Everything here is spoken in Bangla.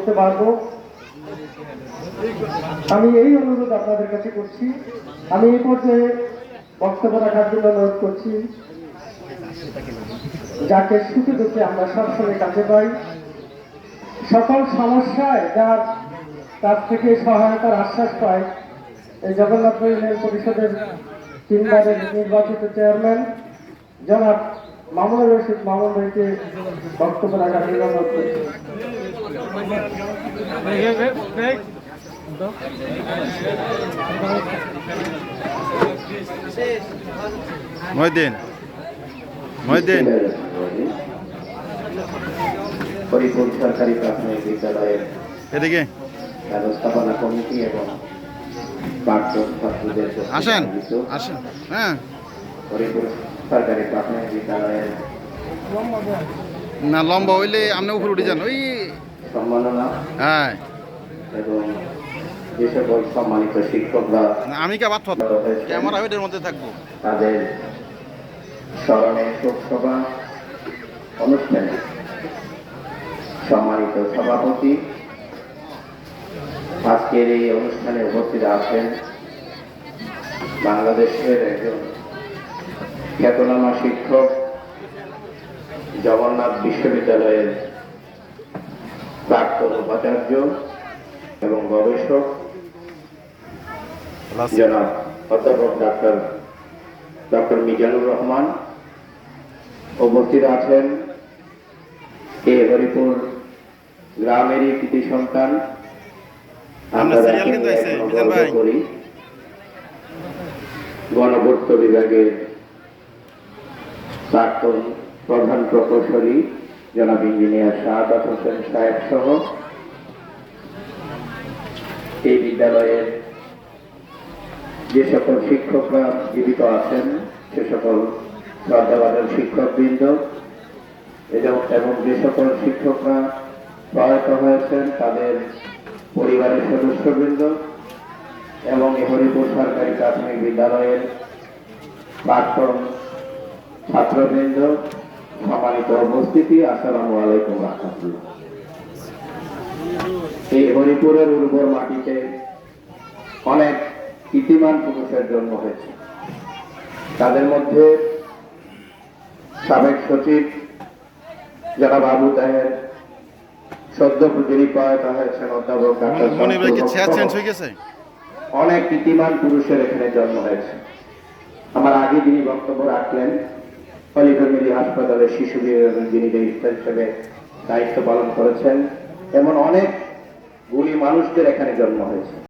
করতে পারব? আমি এই অনুরোধ আপনাদের কাছে করছি। আমি এই পর্যায়ে বক্তব্য রাখার জন্য অনুরোধ করছি। যাকে সুখে দুঃখে আমরা সবসময় কাছে পাই। সকল সমস্যায় যার তার থেকে সহায়তার আশ্বাস পায় এই জগন্নাথ ইউনিয়ন পরিষদের তিনবারের নির্বাচিত চেয়ারম্যান জনাব মামুনুর রশিদ মামুন ভাইকে বক্তব্য রাখার জন্য অনুরোধ করছি। মহিদিন মহিদিন হরিপুর সরকারি প্রাথমিক বিদ্যালয়ের এদিকে। ব্যবস্থাপনা কমিটি এবং আসেন আসেন। হ্যাঁ। সরকারি প্রাথমিক বিদ্যালয়ের না লম্বা হইলে আপনি উপরে উঠে যান। ওই সম্মাননা হ্যাঁ। এবং যে সকল সম্মানিত শিক্ষকরা আমি কে ক্যামেরা ওইটার মধ্যে থাকব। তাদের স্মরণে শোকসভা অনুষ্ঠানে সম্মানিত সভাপতি আজকের এই অনুষ্ঠানে উপস্থিত আছেন বাংলাদেশের একজন খ্যাতনামা শিক্ষক জগন্নাথ বিশ্ববিদ্যালয়ের প্রাক্তন উপাচার্য এবং গবেষক জনাব অধ্যাপক ডাক্তার ডক্টর মিজানুর রহমান উপস্থিত আছেন। এ হরিপুর গ্রামেরই কৃতি সন্তান। আমরা। করি। গণপূর্ত বিভাগের প্রাক্তন প্রধান প্রকৌশলী জনাব ইঞ্জিনিয়ার শাহাদাত হোসেন সাহেব সহ এই বিদ্যালয়ের যে সকল শিক্ষকরা জীবিত আছেন, সে সকল শ্রদ্ধাবাদের শিক্ষকবৃন্দ এবং এবং যে সকল শিক্ষকরা প্রয়াত হয়েছেন, তাদের পরিবারের সদস্যবৃন্দ এবং হরিপুর সরকারি প্রাথমিক বিদ্যালয়ের প্রাক্তন ছাত্রবৃন্দ সম্মানিত উপস্থিতি আসসালামু আলাইকুম রহমতুল্লাহ। এই হরিপুরের উর্বর মাটিতে অনেক ইতিমান পুরুষের জন্ম হয়েছে। তাদের মধ্যে সাবেক সচিব যারা বাবু তাহের সদ্য যিনি প্রয়াত হয়েছেন অধ্যাপক অনেক কীর্তিমান পুরুষের এখানে জন্ম হয়েছে। আমার আগে যিনি বক্তব্য রাখলেন হলি ফ্যামিলি হাসপাতালের শিশু বিভাগের যিনি রেজিস্ট্রার হিসেবে দায়িত্ব পালন করেছেন। এমন অনেক গুণী মানুষদের এখানে জন্ম হয়েছে।